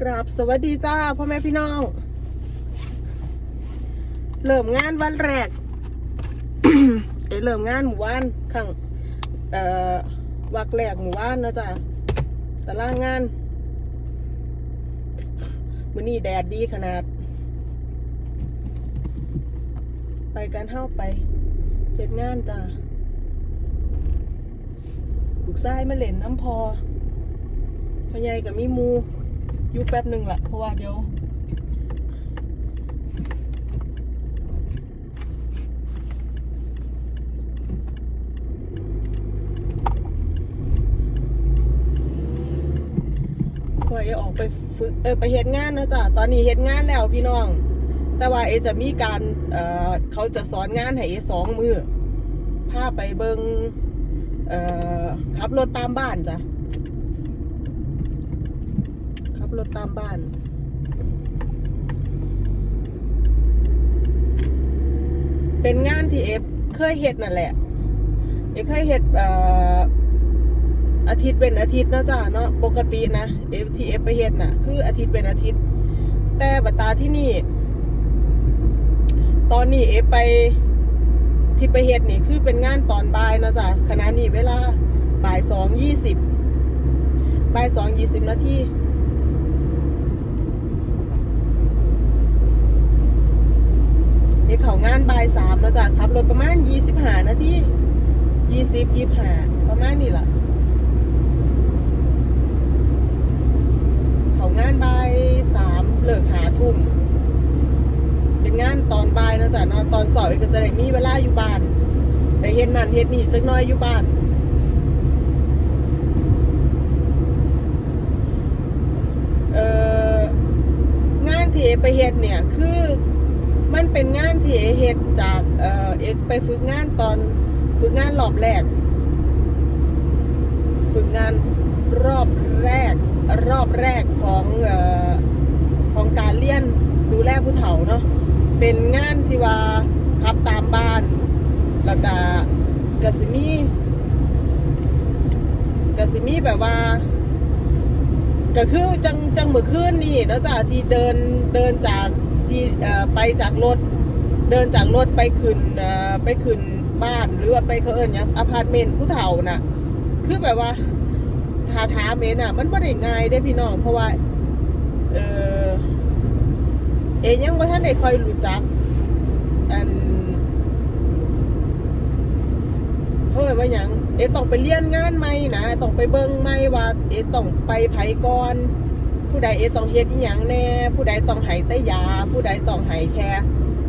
กราบสวัสดีจ้าพ่อแม่พี่น้อง เริ่มงานวันแรกเอยเริ่มงานหมู่บ้านข้างเอ่อวักแรกหมู่บ้านนะจ้ะตารางงานมื้อนี้แดดดีขนาด ไปกันเข้าไปเฮ็ดงานจ้ะลูกชายมาเล่นน้ำพอพ่อใหญ่กับมีมู ยู่แป๊บหนึ่งแหละเพราะว่าเดี๋ยวพอเอออกไปฝึกเออไปเฮ็ดงานนะจ๊ะตอนนี้เฮ็ดงานแล้วพี่น้อง แต่ว่าเอจะมีการเออเขาจะสอนงานให้เอสองมือพาไปเบิงเออขับรถตามบ้านจ้ะ ขับ รถตามบ้าน เป็นงานที่เอฟเคยเฮ็ดนั่นแหละ เอฟเคยเฮ็ดอาทิตย์เป็นอาทิตย์นะจ๊ะเนาะปกตินะเอฟทีเอฟไปเฮ็ดน่ะ คืออาทิตย์เป็นอาทิตย์ แต่บัตตาที่นี่ ตอนนี้เอฟไปที่ไปเฮ็ดนี่คือเป็นงานตอนบ่ายนะจ๊ะขณะนี้เวลาบ่ายสองยี่สิบบ่ายสองยี่สิบนาที เดี๋ยวเขางานบ่ายสามแล้วจ้ะขับรถประมาณยี่สิบห้านาทียี่สิบยี่ห้าประมาณนี้แหละเขางานบ่ายสามเลิกหาทุ่ม เป็นงานตอนบ่ายนะจ๊ะนาะตอนสอบก็จะได้มีเวลาอยู่บ้านแต่เฮ็ดนั่นเฮ็ดนี่จักน้อยอยู่บ้านเอ่องานที่เอไปเฮ็ดเนี่ยคือ มันเป็นงานที่เอเฮ็ดจากเอ่อเอกไปฝึกงานตอนฝึกงานรอบแรก ฝึกงานรอบแรก รอบแรกของเอ่อของการเรียนดูแลผู้เฒ่าเนาะเป็นงานที่ว่าขับตามบ้าน แล้วก็กสิมีกสิมีแบบว่าก็คือจังจังเมื่อคืนนี่เนาะจ้ะที่เดินเดินจาก ที่ไปจากรถเดินจากรถไปขึ้นไปขึ้นบ้านหรือว่าไปเขาเอิญยังอพาร์ตเมนต์ผู้เฒ่าน่ะ คือแบบว่าทาทาเมนอะ มันไม่ได้ง่ายได้พี่น้อง เพราะว่า เออเอยังว่าท่านได้คอยรู้จักอันเขาเอ่ยว่าหยังเอต้องไปเรียนงานใหมนะต้องไปเบิ่งใหมว่า เอต้องไปไผก่อน ผู้ใดเอต้องเฮ็ดอีหยังแน่ผู้ใดต้องให้แต่ยา ผู้ใดต้องให้แค่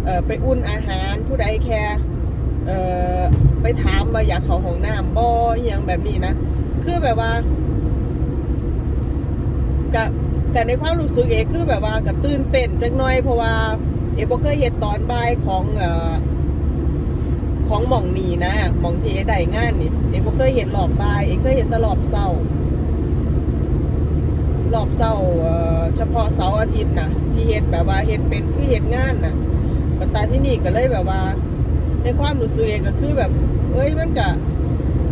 เอ่อไปอุ่นอาหาร ผู้ใดแค่เอ่อไปถามว่าอยากเข้าห้องน้ำบ่อหยังแบบนี้นะคือแบบว่ากะกะในความรู้สึกเอคือแบบว่ากะตื่นเต้นจักหน่อยเพราะว่าเอบ่เคยเฮ็ดตอนบ่ายของเอ่อของหม่องนี้นะหม่องที่เอได้งานนี่เอบ่เคยเห็นรอบบ่ายเอเคยเห็นแตรอบเช้า รอบเช้าเฉพาะเสาร์อาทิตย์นะที่เฮ็ดแบบว่าเฮ็ดเป็นคือเฮ็ดงานนะปัตตาที่นี่ก็เลยแบบว่า ในความรู้สึกเองก็คือแบบ เอ้ยมันก็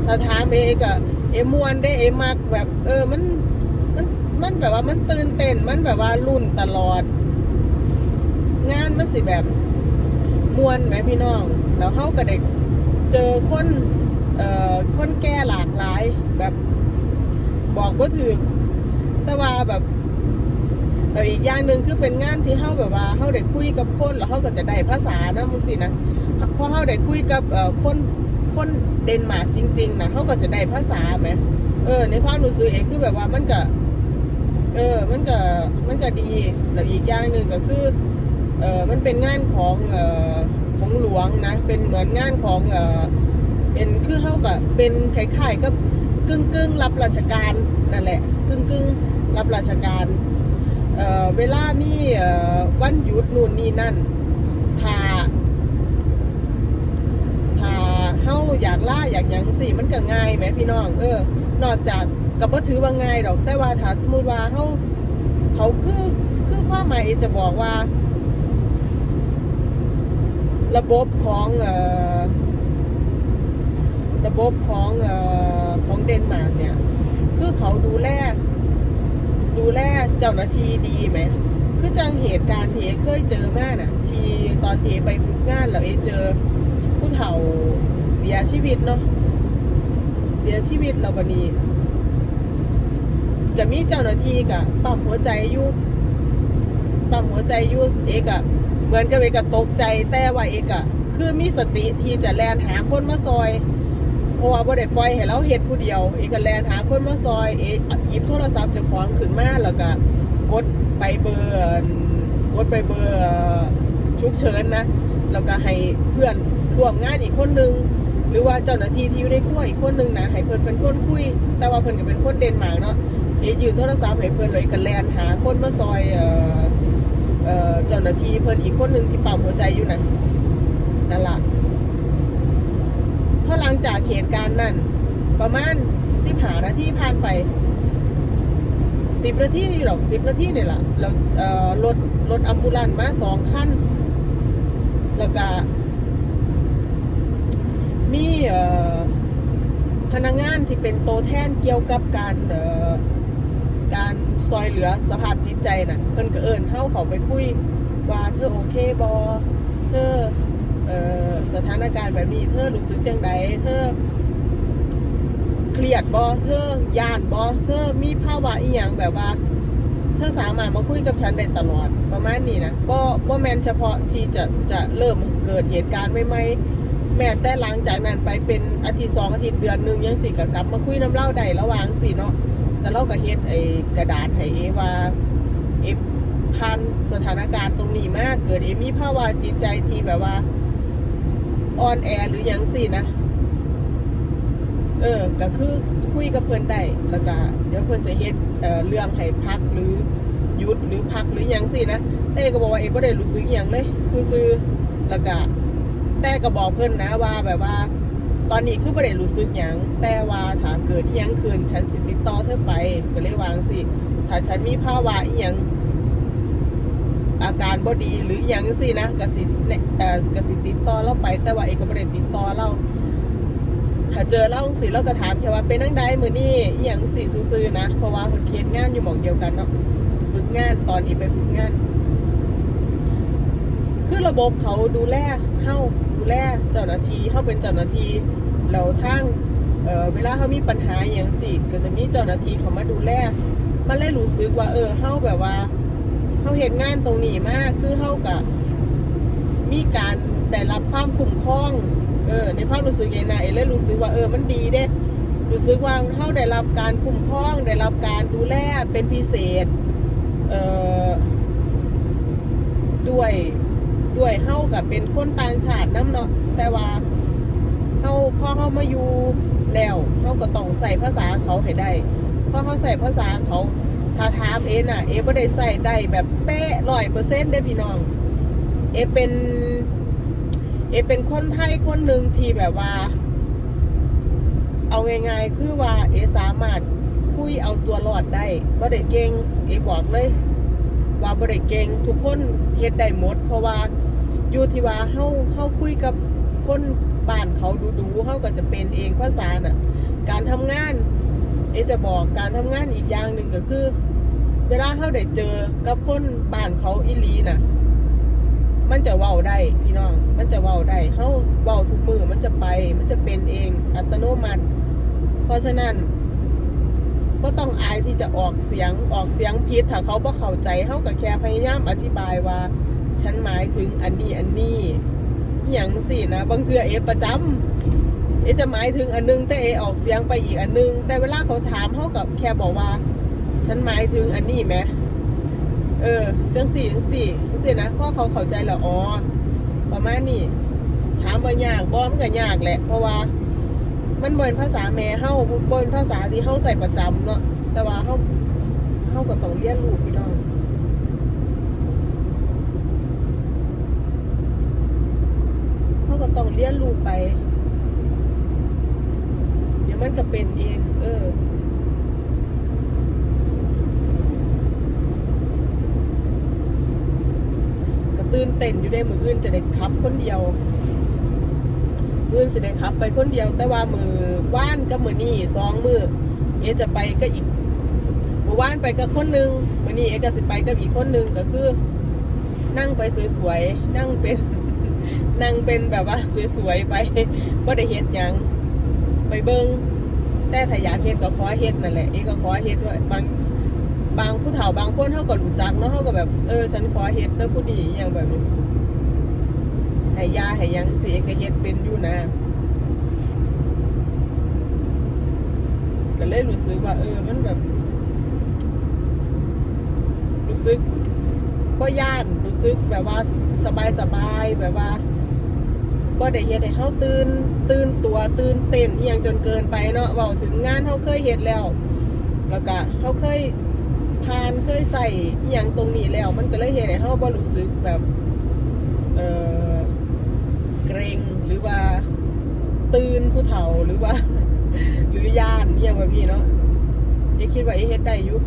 ถ้าถามเองก็เอมวนได้เอมักแบบ เออมันมันมันแบบว่ามันตื่นเต้นมันแบบว่ารุ่นตลอด งานมันสิแบบมวนไหมพี่น้อง แล้วเฮาก็ได้เจอคนเอ่อคนแก่หลากหลายแบบบอกว่าถือ แต่ว่าแบบแล้วอีกอย่างหนึ่งคือเป็นงานที่เฮาแบบว่าเฮาได้คุยกับคนแล้วเฮาก็จะได้ภาษานะมึงสินะเพราะเฮาได้คุยกับเอ่อคนคนเดนมาร์กจริงๆนะเฮาก็จะได้ภาษาไหมเออ ในความรู้สึกเองคือแบบว่ามันก็เออ มันก็มันก็ดีแล้วอีกอย่างหนึ่งก็คือ เออมันเป็นงานของเอ่อของหลวงนะ เป็นเหมือนงานของเออเป็นคือเท่ากับเป็นคล้ายๆกับกึ่งกึ่งๆรับราชการนั่นแหละ กึ่งกึ่งรับราชการเเวลานี่วันหยุดนู่นนี่นั่นถ้าถ้าเฮาอยากล่าอยากหยังสิมันก็ง่ายไหมพี่น้อง เออ นอกจากกับว่าถือว่าง่ายดอก แต่ว่าถ้าสมมติว่าเฮาเขาคือคือความหมายจะบอกว่า ระบบของเอ่อระบบของเอ่อของเดนมาร์กเนี่ย คือเขาดูแลดูแลเจ้าหน้าที่ดีไหม คือจังเหตุการณ์ที่เอเคยเจอมาน่ะ ที่ตอนที่เอไปฝึกงานแล้วเอเจอผู้เฒ่าเสียชีวิตเนาะ เสียชีวิตแล้ววันนี้ก็มีเจ้าหน้าที่กับปั๊มหัวใจอยู่ปั๊มหัวใจอยู่เอกอะเหมือนกับเอกตกใจแต่ว่าเอกอะคือมีสติที่จะแลนหาคนมาซอย เพราะว่าบ่ได้ปล่อยให้เราเฮ็ดผู้เดียว เอกก็แลนหาคนมาซอยเอกหยิบโทรศัพท์เจ้าของขึ้นมาแล้วก็กดไปเบอร์กดไปเบอร์ฉุกเฉินนะแล้วก็ให้เพื่อนร่วมงานอีกคนนึงหรือว่าเจ้าหน้าที่ที่อยู่ในครัวอีกคนนึงนะให้เพื่อนเป็นคนคุย แต่ว่าเพื่อนก็เป็นคนเดนมาร์กเนาะเอยืนโทรศัพท์ให้เพื่อนเลยก็แลนหาคนมาซอยเอ่อเอ่อเจ้าหน้าที่เพื่อนอีกคนนึงที่ปั๊มหัวใจอยู่นะนั่นล่ะ พอหลังจากเหตุการณ์นั้น ประมาณสิบหานาทีผ่านไปสิบนาทีนี่หรอกสิบนาทีนี่แหละแล้วเอ่อรถรถอัมบูลันมาสองคันแล้วก็มีเอ่อพนักงานที่เป็นโตแทนเกี่ยวกับการเอ่อการซอยเหลือสภาพจิตใจน่ะเพิ่นก็เอิญเข้าเขาไปคุยว่าเธอโอเคบอเธอ สถานการณ์แบบนี้เธอรู้สึกจังใดเธอเครียดบอเธอย่านบอเธอมีภาวะอีหยังแบบว่า เธอสามารถมาคุยกับฉันได้ตลอดประมาณนี้นะบ่บ่แมนเฉพาะที่จะจะเริ่มเกิดเหตุการณ์ใหม่แม้แต่หลังจากนั้นไปเป็นอาทิตย์สองอาทิตย์เดือนหนึ่งยังสิก็กลับมาคุยน้ำเล่าได้ระหว่างสิเนาะแต่เราก็เฮ็ดไอ้กระดาษให้เอว่าเอผ่านสถานการณ์ตรงนี้มากเกิดเอมีภาวะจิตใจที่แบบว่า อ่อนแอหรือยังสินะ เออ ก็คือคุยกับเพื่อนได้แล้วก็เดี๋ยวเพื่อนจะเฮ็ดเเรื่องให้พักหรือยุดหรือพักหรือยังสินะแต่ก็บอกว่าเอ็บ่ได้รู้สึกอย่างเลยซื่อๆแล้วก็แต่ก็บอกเพื่อนนะว่าแบบว่า ตอนนี้คือบ่ได้รู้สึกหยังแต่ว่าถ้าเกิดอีหยังขึ้นฉันสิติดต่อเธอไปก็เลยวางสิถ้าฉันมีภาวะอีหยัง อาการบ่ดีหรืออหยังสินะกสิแนะเอ่อกสิติดต่อเราไป แต่ว่าเอกก็บ่ได้ติดต่อเราถ้าเจอเล่าสิเราก็ถามแค่ว่าเป็นนังใดมือนี่อย่างสิซื้อๆนะเพราะว่าคนเคสงานอยู่หมองเดียวกันเนาะฝึกงานตอนอีไปฝึกงาน คือระบบเขาดูแลเฮ้าดูแลเจ้าหน้าที่เฮาเป็นเจ้าหน้าที่แล้วทางเออเวลาเขามีปัญหาอย่างสิก็จะมีเจ้าหน้าที่เขามาดูแลมันเลยรู้สึกว่า เออเฮ้าแบบว่า เฮาเห็นงานตรงนี้มากคือเฮากับมีการได้รับความคุ้มครอง เออ ในความรู้สึกเองนะเอเลยรู้สึกว่าเออมันดีเด้รู้สึกว่าเขาได้รับการคุ้มครอง ได้รับการดูแลเป็นพิเศษ เอ่อด้วยด้วยเฮากับเป็นคนต่างชาติน้ำเนาะแต่ว่าเฮาพอเฮามาอยู่แล้วเฮาก็ต้องใส่ภาษาเขาให้ได้พอเขาใส่ภาษาเขา ถ้าถามเอน่ะ เอไม่ได้ใส่ได้แบบเป๊ะร้อยเปอร์เซ็นต์ได้พี่น้อง เอเป็น เอเป็นคนไทยคนหนึ่งที่แบบว่า เอาง่ายๆคือว่า เอสามารถคุยเอาตัวรอดได้บ่ได้เก่งเอบอกเลย ว่าบ่ได้เก่งทุกคนเฮ็ดได้หมด เพราะว่าอยู่ที่ว่าเฮาเฮาคุยกับคนบ้านเขาดูๆเฮาก็จะเป็นเองภาษาน่ะ การทำงาน เอจะบอกการทำงานอีกอย่างหนึ่งก็คือ เวลาเฮาได้เจอกับคนบ้านเขาอีลีน่ะ มันจะเว้าได้พี่น้อง มันจะเว้าได้เฮาเว้าทุกมือมันจะไป มันจะเป็นเองอัตโนมัติ เพราะฉะนั้นก็ต้องอายที่จะออกเสียงออกเสียงผิดถ้าเขาบ่เข้าใจเฮาก็แค่พยายามอธิบายว่า ฉันหมายถึงอันนี้อันนี้อย่างสินะบางเทือเอประจำเอจะหมายถึงอันนึงแต่เอออกเสียงไปอีกอันนึง แต่เวลาเขาถามเฮากับแค่บอกว่า ฉันหมายถึงอันนี้ไหมเออ จังสี่จังสี่จังสี่นะเพราะเขาเข้าใจแล้วอ๋อประมาณนี้ถามว่ายากบ่มันก็ยากแหละ เพราะว่า มันบ่เป็นภาษาแม่เฮาบ่เป็นภาษาที่เฮาใส่ประจำเนาะแต่ว่าเฮาเฮาก็ต้องเรียนรู้พี่น้องเฮาก็ต้องเรียนรู้ไป เดี๋ยวมันก็เป็นเอง เออ ตื่นเต้นอยู่ได้มืออื่นจะได้ขับ คนเดียวมืออื่นสิได้ขับ ไปคนเดียว แต่ว่ามือว่านกับมือนี่สองมือเอจะไปก็อีกมือว่านไปกับคนนึงวันนี้เอกก็สิไปกับอีกคนนึงก็คือ นั่งไปสวยๆนั่งเป็น นั่งเป็นแบบว่าสวยๆไปบ่ได้เฮ็ดหยังไปเบิ่งแต่ถ้าอยากเฮ็ดก็ขอเฮ็ดนั่นแหละเอกก็ขอเฮ็ดด้วยบาง บางผู้เฒ่าบางคนเฮาก็รู้จักเนาะเฮาก็แบบ เออ ฉันขอเฮ็ดเด้อผู้ดีอย่างแบบนี้ให้ยาให้ยังเสิเอกก็เฮ็ดเป็นอยู่นะก็เลยรู้สึกว่า เออ มันแบบ รู้สึกว่าย่านรู้สึกแบบว่าสบายสบายแบบว่าบ่ได้เฮ็ดให้เฮาตื่นตื่นตัวตื่นเต้นอหยังจนเกินไปเนาะเว้าถึงงานเฮาเคยเฮ็ดแล้ว แล้วก็เฮาเคย ผ่านเคยใส่อหยังตรงนี้แล้ว มันก็เลยเฮ็ดให้เฮาบ่รู้สึกแบบเออเกรงหรือว่าตื่นผู้เฒ่าหรือว่า หรือย่านอหยังแบบนี้เนาะเอ๊ะคิดว่าเอ๊เฮ็ดได้อยู่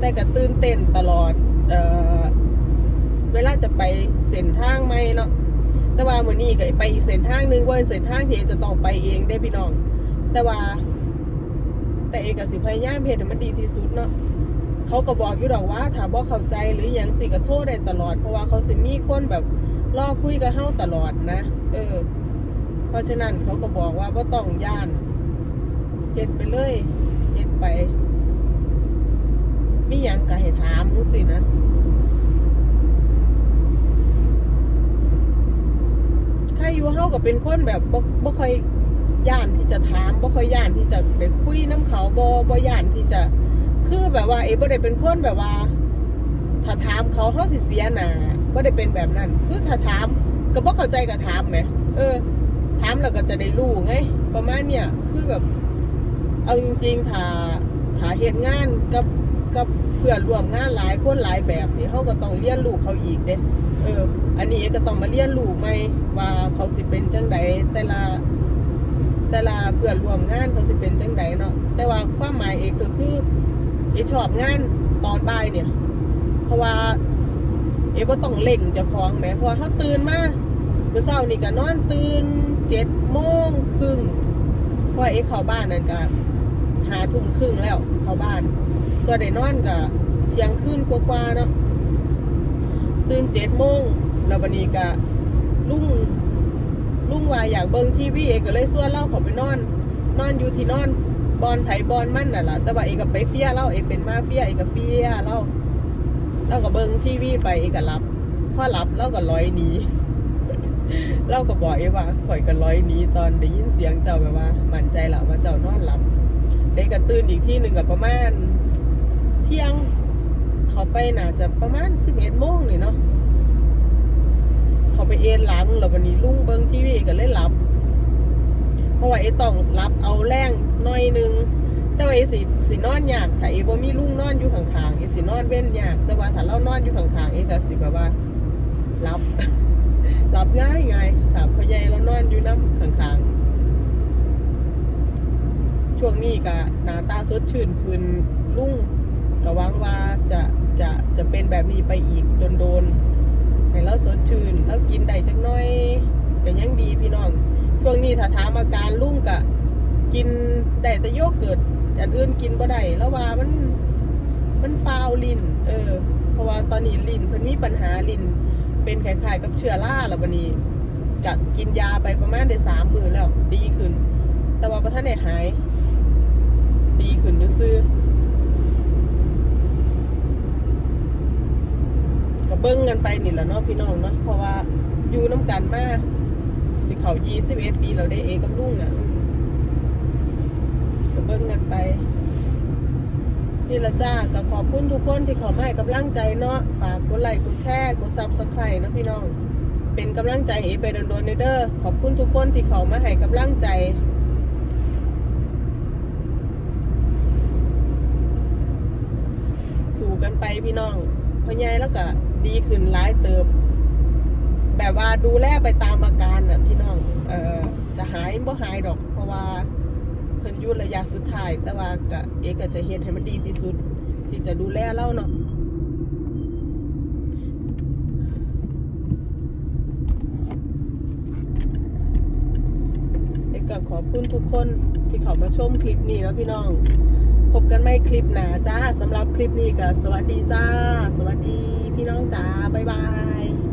แต่ก็ตื่นเต้นตลอด เออเวลาจะไปเส้นทางไหมเนาะแต่ว่ามื้อนี้ก็ไปอีกเส้นทางนึงว่าเส้นทางที่จะต้องไปเองได้พี่น้อง แต่ว่า แต่เอกก็สิพยายามเฮ็ดให้มันดีที่สุดเนาะ เขาก็บอกอยู่ดอกว่าถ้าบ่เข้าใจหรือหยังสิก็โทรได้ตลอด เพราะว่าเขาสิมีคนแบบรอคุยกับเฮาตลอดนะ เออ เพราะฉะนั้นเขาก็บอกว่าบ่ต้องย่านเฮ็ดไปเลยเฮ็ดไปมีหยังก็ให้ถามมึงสินะใครอยู่เฮาก็เป็นคนแบบบ่บ่ค่อยย่านที่จะถามบ่ค่อยย่านที่จะได้คุยน้ำเขาบ่บ่ย่านที่จะ คือแบบว่าเอ๋บ่ได้เป็นคนแบบว่าถ้าถามเขาเฮาสิเสียหนาบ่ได้เป็นแบบนั้น คือถ้าถามก็บ่เข้าใจก็ถามแหมเออ ถามแล้วก็จะได้รู้ไงประมาณเนี้ยคือแบบ เอาจริงๆถ้าถ้าเฮ็ดงานกับกับเพื่อนร่วมงานหลายคนหลายแบบนี่เขาก็ต้องเรียนรู้เขาอีกเด้เออ อันนี้ก็ต้องมาเรียนรู้ใหม่ว่าเขาสิเป็นจังใดแต่ละแต่ละเพื่อนร่วมงานเขาสิเป็นจังใดเนาะแต่ว่าความหมายเอกก็คือ เอชอบงานตอนบ่ายเนี่ย เพราะว่า เอกก็ต้องเล่งจะคล้องแหมเพราะว่าเขาตื่นมาเมื่อเช้านี่ก็นอนตื่นเจ็ดโมงครึ่งเพราะว่าเอเข้าบ้านนั่นก็หาทุ่มครึ่งแล้วเข้าบ้านส่วนได้นอนก็เที่ยงคืนกว่าๆเนาะตื่นเจ็ดโมงแล้ววันนี้ก็ลุงลุงว่าอยากเบิ่งทีวีเอก็เลยส่วนเล่าขาไปนอน นอนอยู่ที่นอน บอลไผบอลมั่นน่ะล่ะแต่ว่าเอกก็ไปเฟียเล่าเอกเป็นมาเฟียเอกก็เฟียเล่าเราก็เบิงทีวีไปเอกก็หลับพอหลับเราก็ลอยหนีเราก็บอกเอกว่าข่อยก็ลอยหนีตอนได้ยินเสียงเจ้าแบบว่ามั่นใจและว่าเจ้านอนหลับเด็กก็ตื่นอีกที่หนึ่งกับประมาณ เที่ยงเขาไปน่าจะประมาณสิบเอ็ดโมงนี่เนาะเขาไปเอ็นหลังแล้ววันนี้ลุงเบิงทีวีก็เลยหลับ เพราะว่าไอ้ต้องรับเอาแรง หน่อยหนึงแต่ว่าไอ้สิสินอนยากถ้าไอ้บ่มีลุงนอนอยู่ข้างๆไอ้สินอนเว้นยากแต่ว่าถ้าเรานอนอยู่ข้างๆไอ้ก็สิแบบว่ารับรับง่ายไงถ้าพ่อใหญ่เรานอนอยู่น้ำข้างๆ ช่วงนี้ก็หน้าตาสดชื่นขึ้นลุงก็หวังว่าจะจะจะเป็นแบบนี้ไปอีกโดนๆให้เราสดชื่นแล้วกินได้จักน้อยก็ยังดีพี่น้อง ช่วงนี้ถ้าถามอาการลุงก็ กินได้แต่โยเกิร์ตอันอื่นกินบ่ได้แล้วว่ามันมันฟาวลินเออ เพราะว่าตอนนี้ลินเพิ่นมีปัญหาลินเป็นคล้ายๆกับเชื้อราแล้ววันนี้ก็กินยาไปประมาณได้สามมือแล้ว ดีขึ้น แต่ว่าประท่านได้หาย ดีขึ้นซื้อๆก็เบิ้งกันไปนี่แหละเนาะพี่น้องเนาะเพราะว่าอยู่น้ำกันมาสิเขายี่สิบเอ็ดปีเราได้เอกับลุงน่ะ บิ้งกันไปนี่ละจ้าก็ขอบคุณทุกคนที่ขอมาให้กำลังใจเนาะฝากกดไลค์กดแชร์กดซับสไครต์นะพี่น้อง เป็นกำลังใจให้เอไปโดนๆเด้อขอบคุณทุกคนที่เขามาให้กำลังใจสู่กันไปพี่น้องพ่อใหญ่แล้วก็ดีขึ้นหลายเติบ แบบว่าดูแลไปตามอาการน่ะพี่น้อง เอ่อจะหายบ่หายดอก เพราะว่า เพิ่นอยุ่ระยะสุดท้าย แต่ว่าก็เอกก็จะเฮ็ดให้มันดีที่สุด ที่จะดูแลเราเนาะเอกก็ขอบคุณทุกคนที่เข้ามาชมคลิปนี้นะพี่น้อง พบกันไม่คลิปหนาจ้าสำหรับคลิปนี้ก็สวัสดีจ้า สวัสดีพี่น้องจ้า บ๊ายบาย